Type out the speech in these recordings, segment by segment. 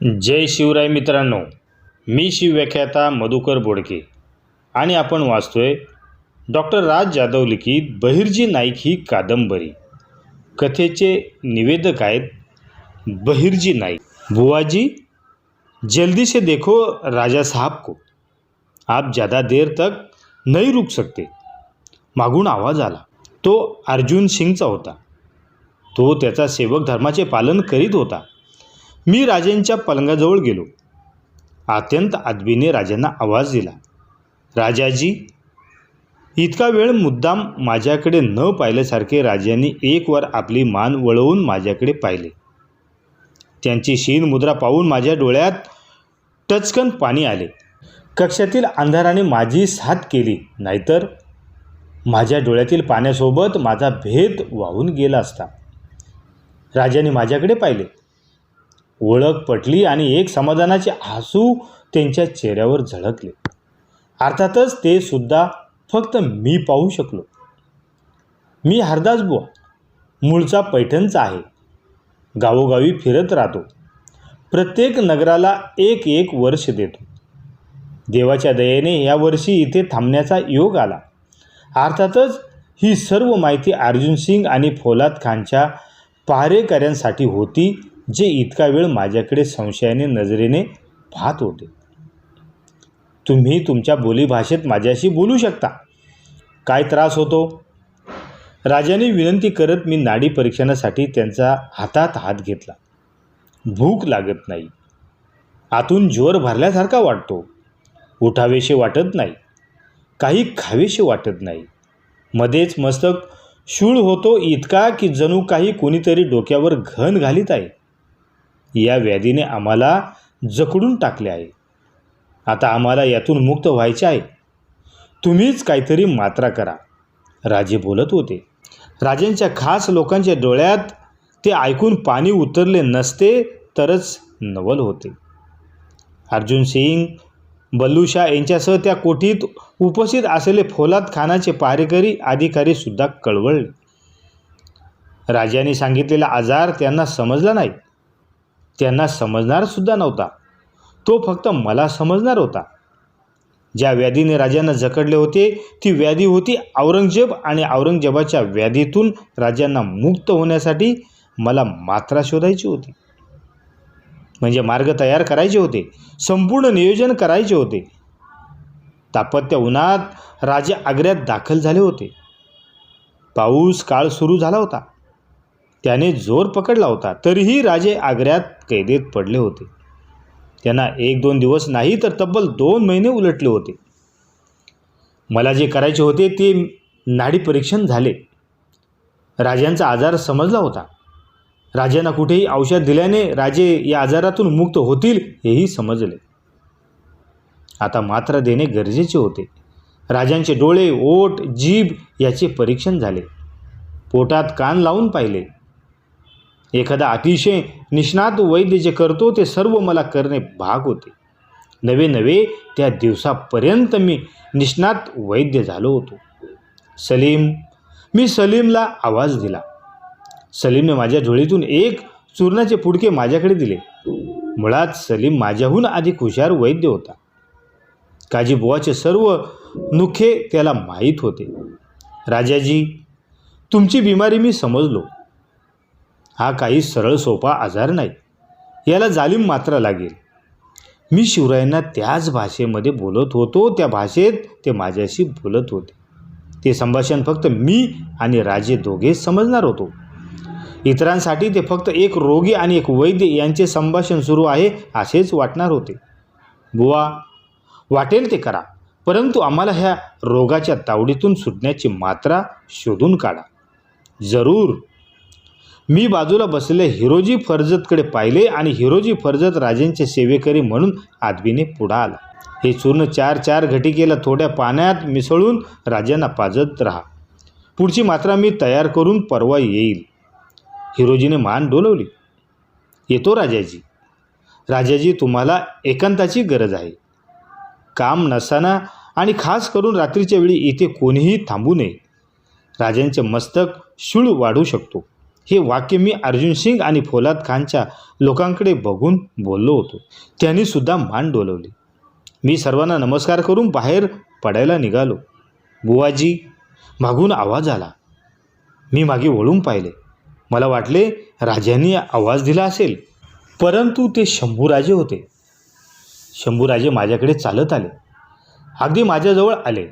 जय शिवराय मित्रांनो मी शिवव्याख्याता मधुकर बोडके. आणि आपण वाचतोय डॉक्टर राज जाधव लिखित बहिर्जी नाईक ही कादंबरी. कथेचे निवेदक आहेत बहिर्जी नाईक. बुवाजी जल्दी से देखो राजा साहब को. आप ज़्यादा देर तक नहीं रुक सकते. मागून आवाज आला. तो अर्जुन सिंगचा होता. तो त्याचा सेवक धर्माचे पालन करीत होता. मी राजेंच्या पलंगाजवळ गेलो. अत्यंत आदबीने राजांना आवाज दिला. राजाजी इतका वेळ मुद्दाम माझ्याकडे न पाहिल्यासारखे राजांनी एक वर आपली मान वळवून माझ्याकडे पाहिले. त्यांची शीन मुद्रा पाहून माझ्या डोळ्यात टचकन पाणी आले. कक्षातील अंधाराने माझी साथ केली नाहीतर माझ्या डोळ्यातील पाण्यासोबत माझा भेद वाहून गेला असता. राजाने माझ्याकडे पाहिले. ओळख पटली आणि एक समाधानाचे हसू त्यांच्या चेहऱ्यावर झळकले. अर्थातच ते सुद्धा फक्त मी पाहू शकलो. मी हरदास बुवा मूळचा पैठणचा आहे. गावोगावी फिरत राहतो. प्रत्येक नगराला एक एक वर्ष देतो. देवाच्या दयेने यावर्षी इथे थांबण्याचा योग आला. अर्थातच ही सर्व माहिती अर्जुन सिंग आणि फौलाद खानच्या पहारेकऱ्यांसाठी होती जे इतका वेळ माझ्याकडे संशयाने नजरेने पाहत होते. तुम्ही तुमच्या बोलीभाषेत माझ्याशी बोलू शकता. काय त्रास होतो? राजाने विनंती करत मी नाडी परीक्षणासाठी त्यांचा हातात हात घेतला. भूक लागत नाही. आतून जोर भरल्यासारखा वाटतो. उठावेसे वाटत नाही. काही खावेसे वाटत नाही. मध्येच मस्तक शूळ होतो इतका की जणू काही कोणीतरी डोक्यावर घन घालीत आहे. या व्याधीने आम्हाला जकडून टाकले आहे. आता आम्हाला यातून मुक्त व्हायचे आहे. तुम्हीच काहीतरी मात्रा करा राजे बोलत होते. राजांच्या खास लोकांच्या डोळ्यात ते ऐकून पाणी उतरले नसते तरच नवल होते. अर्जुन सिंग बल्लूशाह यांच्यासह त्या कोठीत उपस्थित असलेले फौलाद खानाचे पारेकरी अधिकारीसुद्धा कळवळले. राजाने सांगितलेला आजार त्यांना समजला नाही. त्यांना समजणारसुद्धा नव्हता. तो फक्त मला समजणार होता. ज्या व्याधीने राजांना जकडले होते ती व्याधी होती औरंगजेब आणि औरंगजेबाच्या व्याधीतून राजांना मुक्त होण्यासाठी मला मात्रा शोधायची होती. म्हणजे मार्ग तयार करायचे होते संपूर्ण नियोजन करायचे होते. तापत्य उन्हात राजे आग्र्यात दाखल झाले होते. पाऊस काळ सुरू झाला होता. त्याने जोर पकडला होता तरीही राजे आग्र्यात कैदेत पडले होते. त्यांना एक दोन दिवस नाही तर तब्बल दोन महिने उलटले होते. मला जे करायचे होते ते नाडी परीक्षण झाले. राजांचा आजार समजला होता. राजांना कुठेही औषध दिल्याने राजे या आजारातून मुक्त होतील हेही समजले. आता मात्रा देणे गरजेचे होते. राजांचे डोळे ओट जीभ याचे परीक्षण झाले. पोटात कान लावून पाहिले. एखादा अतिशय निष्णात वैद्य जे करतो ते सर्व मला करणे भाग होते. नवे नवे त्या दिवसापर्यंत मी निष्णात वैद्य झालो होतो. सलीम मी सलीमला आवाज दिला. सलीमने माझ्या झोळीतून एक चूर्णाचे पुडके माझ्याकडे दिले. मुळात सलीम माझ्याहून अधिक हुशार वैद्य होता. काजीबुवाचे सर्व नुखे त्याला माहीत होते. राजाजी तुमची बिमारी मी समजलो. हा काही सरळ सोपा आजार नाही. याला जालीम मात्रा लागेल. मी शिवरायांना त्याच भाषेमध्ये बोलत होतो त्या भाषेत ते माझ्याशी बोलत होते. ते संभाषण फक्त मी आणि राजे दोघे समजणार होतो. इतरांसाठी ते फक्त एक रोगी आणि एक वैद्य यांचे संभाषण सुरू आहे असेच वाटणार होते. बुवा वाटेल ते करा परंतु आम्हाला ह्या रोगाच्या तावडीतून सुटण्याची मात्रा शोधून काढा. जरूर. मी बाजूला बसलेले हिरोजी फर्जतकडे पाहिले आणि हिरोजी फर्जत राजेंचे सेवेकरी म्हणून आदबीने पुढा आला. हे चूर्ण चार चार घटिकेला थोड्या पाण्यात मिसळून राजांना पाजत राहा. पुढची मात्रा मी तयार करून परवा येईल. हिरोजीने मान डोलवली. येतो राजाजी. राजाजी तुम्हाला एकांताची गरज आहे. काम नसताना आणि खास करून रात्रीच्या वेळी इथे कोणीही थांबू नये. राजांचे मस्तक शूळ वाढू शकतो. हे वाक्य मी अर्जुन सिंग आणि फौलाद खानच्या लोकांकडे बघून बोललो होतो. त्यांनी सुद्धा मान डोलवली. मी सर्वांना नमस्कार करून बाहेर पडायला निघालो. बुवाजी मागून आवाज आला. मी मागे वळून पाहिले. मला वाटले राजांनी आवाज दिला असेल परंतु ते शंभूराजे होते. शंभूराजे माझ्याकडे चालत आले. अगदी माझ्याजवळ आले.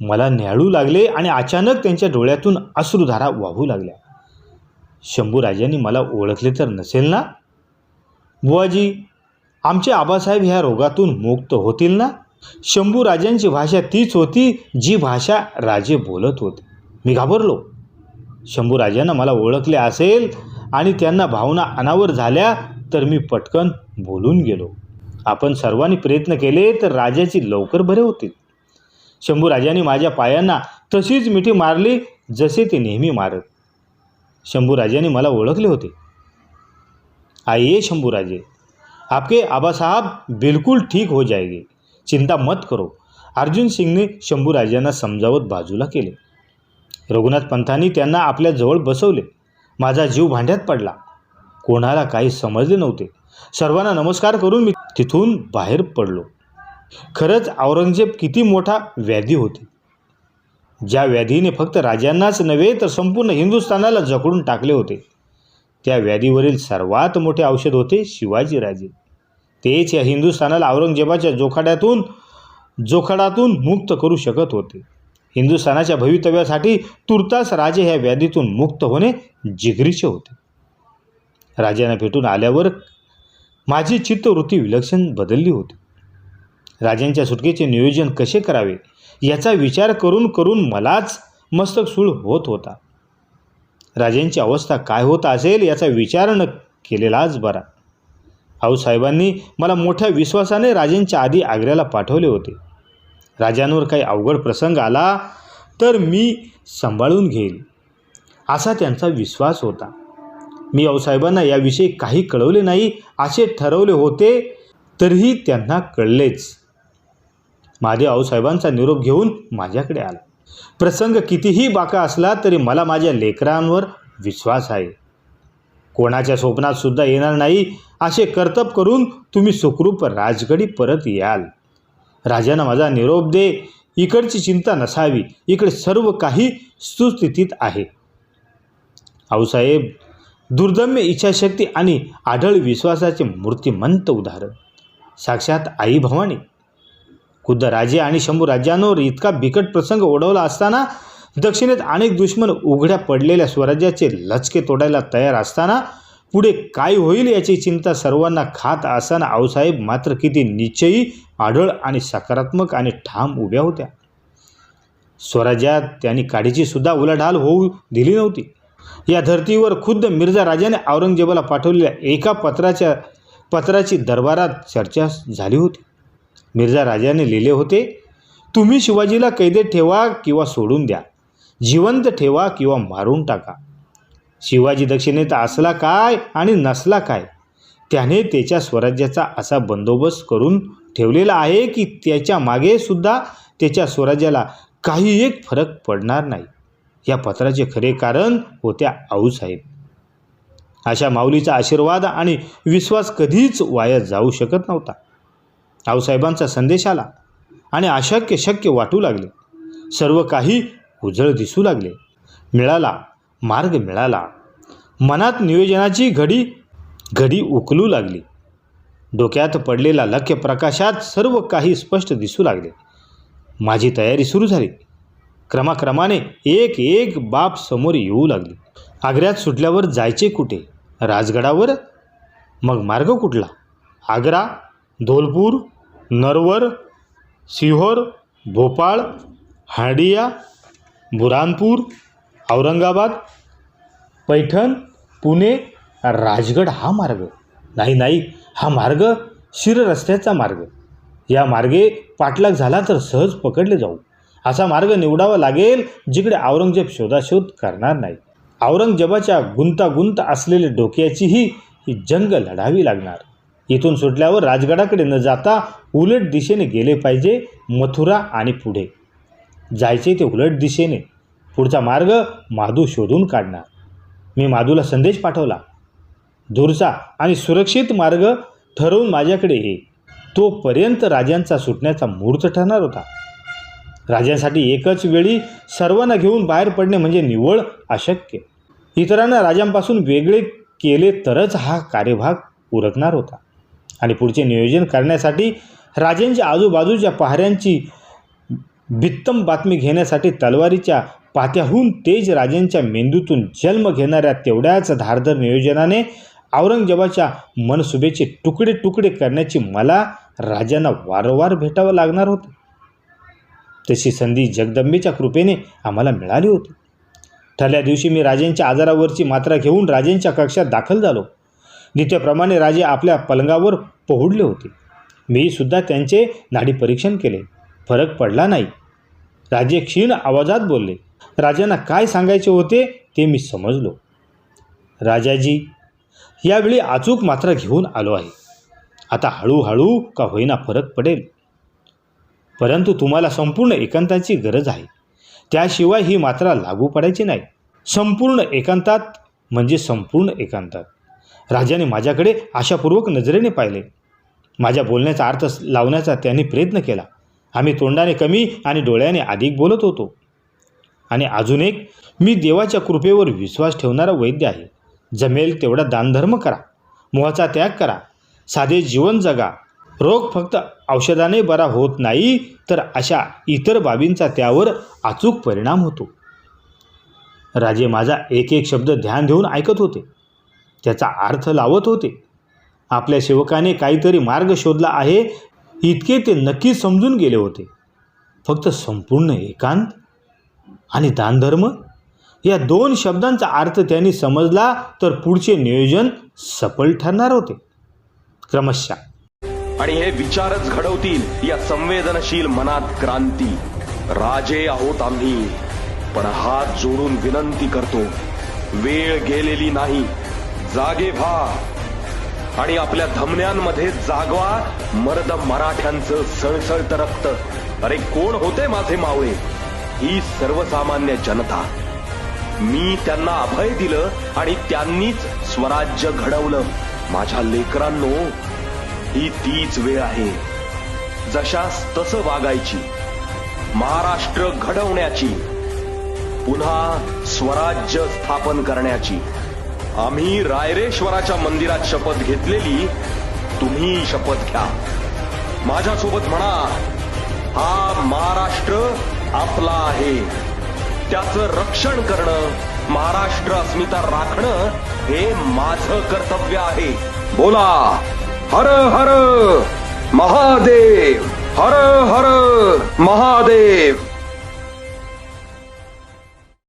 मला न्याळू लागले आणि अचानक त्यांच्या डोळ्यातून अश्रुधारा वाहू लागल्या. शंभूराजांनी मला ओळखले तर नसेल ना? बुवाजी आमचे आबासाहेब ह्या रोगातून मुक्त होतील ना? शंभूराजांची भाषा तीच होती जी भाषा राजे बोलत होते. मी घाबरलो. शंभूराजांना मला ओळखले असेल आणि त्यांना भावना अनावर झाल्या तर मी पटकन बोलून गेलो. आपण सर्वांनी प्रयत्न केले तर राजाची लवकर बरे होतील. शंभूराजांनी माझ्या पायांना तशीच मिठी मारली जसे ते नेहमी मारत. शंभूराजांनी मला ओळखले होते. आइए शंभूराजे. आपके आबा साहब बिल्कुल ठीक हो जाएंगे. चिंता मत करो. अर्जुन सिंगने शंभूराजांना समजावत बाजूला केले. रघुनाथ पंथांनी त्यांना आपल्याजवळ बसवले. माझा जीव भांड्यात पडला. कोणाला काही समजले नव्हते. सर्वांना नमस्कार करून मी तिथून बाहेर पडलो. खरंच औरंगजेब किती मोठा व्याधी होती. ज्या व्याधीने फक्त राजांनाच नव्हे तर संपूर्ण हिंदुस्थानाला जखडून टाकले होते. त्या व्याधीवरील सर्वात मोठे औषध होते शिवाजीराजे तेच या हिंदुस्थानाला औरंगजेबाच्या जोखाड्यातून जोखाडातून मुक्त करू शकत होते. हिंदुस्थानाच्या भवितव्यासाठी तुर्तास राजे ह्या व्याधीतून मुक्त होणे जिगरीचे होते. राजांना भेटून आल्यावर माझी चित्तवृत्ती विलक्षण बदलली होती. राजांच्या सुटकेचे नियोजन कसे करावे? याचा विचार करून करून मलाच मस्तक सूळ होत होता. राजेंची अवस्था काय होत असेल याचा विचार न केलेलाच बरा. आऊसाहेबांनी मला मोठ्या विश्वासाने राजेंच्या आधी आग्र्याला पाठवले होते. राजांवर काही अवघड प्रसंग आला तर मी सांभाळून घेईल असा त्यांचा विश्वास होता. मी आऊसाहेबांना याविषयी काही कळवले नाही असे ठरवले होते तरीही त्यांना कळलेच. महादेव आऊसाहेबांचा निरोप घेऊन माझ्याकडे आला. प्रसंग कितीही बाका असला तरी मला माझ्या लेकरांवर विश्वास आहे. कोणाच्या स्वप्नात सुद्धा येणार नाही असे कर्तब करून तुम्ही सुखरूप राजगडी परत याल. राजानं माझा निरोप दे इकडची चिंता नसावी इकडे सर्व काही सुस्थितीत आहे. आऊसाहेब दुर्दम्य इच्छाशक्ती आणि आढळ विश्वासाचे मूर्तिमंत उदाहरण. साक्षात आई भवानी खुद्द राजे आणि शंभू राज्यांवर इतका बिकट प्रसंग ओढवला असताना दक्षिणेत अनेक दुश्मन उघड्या पडलेल्या स्वराज्याचे लचके तोडायला तयार असताना पुढे काय होईल याची चिंता सर्वांना खात असताना आऊसाहेब मात्र किती निश्चयी आढळ आणि सकारात्मक आणि ठाम उभ्या होत्या. स्वराज्यात त्यांनी काडीची सुद्धा उलाढाल होऊ दिली नव्हती. या धर्तीवर खुद्द मिर्झा राजाने औरंगजेबाला पाठवलेल्या एका पत्राच्या पत्राची दरबारात चर्चा झाली होती. मिर्झा राजाने लिहिले होते तुम्ही शिवाजीला कैदेत ठेवा किंवा सोडून द्या. जिवंत ठेवा किंवा मारून टाका. शिवाजी दक्षिणेत असला काय आणि नसला काय त्याने त्याच्या स्वराज्याचा असा बंदोबस्त करून ठेवलेला आहे की त्याच्यामागे सुद्धा त्याच्या स्वराज्याला काही एक फरक पडणार नाही. या पत्राचे खरे कारण होत्या आऊसाहेब अशा माऊलीचा आशीर्वाद आणि विश्वास कधीच वाया जाऊ शकत नव्हता. आऊसाहेबांचा संदेश आला आणि अशक्य शक्य वाटू लागले. सर्व काही उजळ दिसू लागले. मिळाला मार्ग मिळाला. मनात नियोजनाची घडी घडी उकलू लागली. डोक्यात पडलेला लख्य प्रकाशात सर्व काही स्पष्ट दिसू लागले. माझी तयारी सुरू झाली. क्रमाक्रमाने एक एक बाप समोर येऊ लागली. आग्र्यात सुटल्यावर जायचे कुठे? राजगडावर? मग मार्ग कुठला? आग्रा धोलपूर नरवर सिहोर भोपाळ हाडिया बुरानपूर औरंगाबाद पैठण पुणे राजगड हा मार्ग. नाही नाही हा मार्ग शिर रस्त्याचा मार्ग. या मार्गे पाठलाग झाला तर सहज पकडले जाऊ. असा मार्ग निवडावा लागेल जिकडे औरंगजेब शोधाशोध करणार नाही. औरंगजेबाच्या गुंतागुंत असलेले डोक्याचीही ही जंग लढावी लागणार. इथून सुटल्यावर राजगडाकडे न जाता उलट दिशेने गेले पाहिजे मथुरा आणि पुढे. जायचे ते उलट दिशेने. पुढचा मार्ग माधू शोधून काढणार. मी माधूला संदेश पाठवला. दूरचा आणि सुरक्षित मार्ग ठरवून माझ्याकडे ये. तोपर्यंत राजांचा सुटण्याचा मुहूर्त ठरणार होता. राजांसाठी एकच वेळी सर्वांना घेऊन बाहेर पडणे म्हणजे निवळ अशक्य. इतरांना राजांपासून वेगळे केले तरच हा कार्यभाग उरकणार होता. आणि पुढचे नियोजन करण्यासाठी राजेंच्या आजूबाजूच्या पहाऱ्यांची बित्तम बातमी घेण्यासाठी तलवारीच्या पात्याहून तेज राजेंच्या मेंदूतून जन्म घेणाऱ्या तेवढ्याच धारधर नियोजनाने औरंगजेबाच्या मनसुबेचे तुकडे तुकडे करण्याची मला राजांना वारंवार भेटावं लागणार होतं. तशी संधी जगदंबेच्या कृपेने आम्हाला मिळाली होती. ठरल्या दिवशी मी राजेंच्या आजारावरची मात्रा घेऊन राजेंच्या कक्षात दाखल झालो. नित्यप्रमाणे राजे आपल्या पलंगावर पोहुडले होते. मी सुद्धा त्यांचे नाडी परीक्षण केले. फरक पडला नाही. राजे क्षीण आवाजात बोलले राजांना काय सांगायचे होते ते मी समजलो. राजाजी यावेळी अचूक मात्रा घेऊन आलो आहे. आता हळूहळू का होईना फरक पडेल. परंतु तुम्हाला संपूर्ण एकांताची गरज आहे. त्याशिवाय ही मात्रा लागू पडायची नाही. संपूर्ण एकांतात म्हणजे संपूर्ण एकांतात. राजाने माझ्याकडे आशापूर्वक नजरेने पाहिले. माझ्या बोलण्याचा अर्थ लावण्याचा त्यांनी प्रयत्न केला. आम्ही तोंडाने कमी आणि डोळ्याने अधिक बोलत होतो. आणि अजून एक मी देवाच्या कृपेवर विश्वास ठेवणारा वैद्य आहे. जमेल तेवढा दानधर्म करा. मोहाचा त्याग करा. साधे जीवन जगा. रोग फक्त औषधाने बरा होत नाही तर अशा इतर बाबींचा त्यावर अचूक परिणाम होतो. राजे माझा एक एक शब्द ध्यान देऊन ऐकत होते. त्याचा अर्थ लावत होते. आपल्या सेवकाने काहीतरी मार्ग शोधला आहे इतके ते नक्कीच समजून गेले होते. फक्त संपूर्ण एकांत आणि दानधर्म? या दोन शब्दांचा अर्थ त्यांनी समजला तर पुढचे नियोजन सफल ठरणार होते. क्रमशः. आणि हे विचारच घडवतील या संवेदनशील मनात क्रांती. राजे आहोत आम्ही पण हात जोडून विनंती करतो वेळ गेलेली नाही. जागे व्हा. आणि आपल्या धमन्यांमध्ये जागवा मर्द मराठ्यांचं सळसळत रक्त अरे कोण होते माझे मावळे? ही सर्वसामान्य जनता. मी त्यांना अभय दिलं आणि त्यांनीच स्वराज्य घडवलं. माझ्या लेकरांनो ही तीच वेळ आहे. जशास तसं वागायची. महाराष्ट्र घडवण्याची. पुन्हा स्वराज्य स्थापन करण्याची. आम्ही रायरेश्वराच्या मंदिरात शपथ घेतलेली तुम्ही शपथ घ्या. माझ्यासोबत म्हणा हा महाराष्ट्र आपला आहे. त्याचं रक्षण करणं महाराष्ट्र अस्मिता राखणं हे माझं कर्तव्य आहे. बोला हर हर महादेव हर हर महादेव.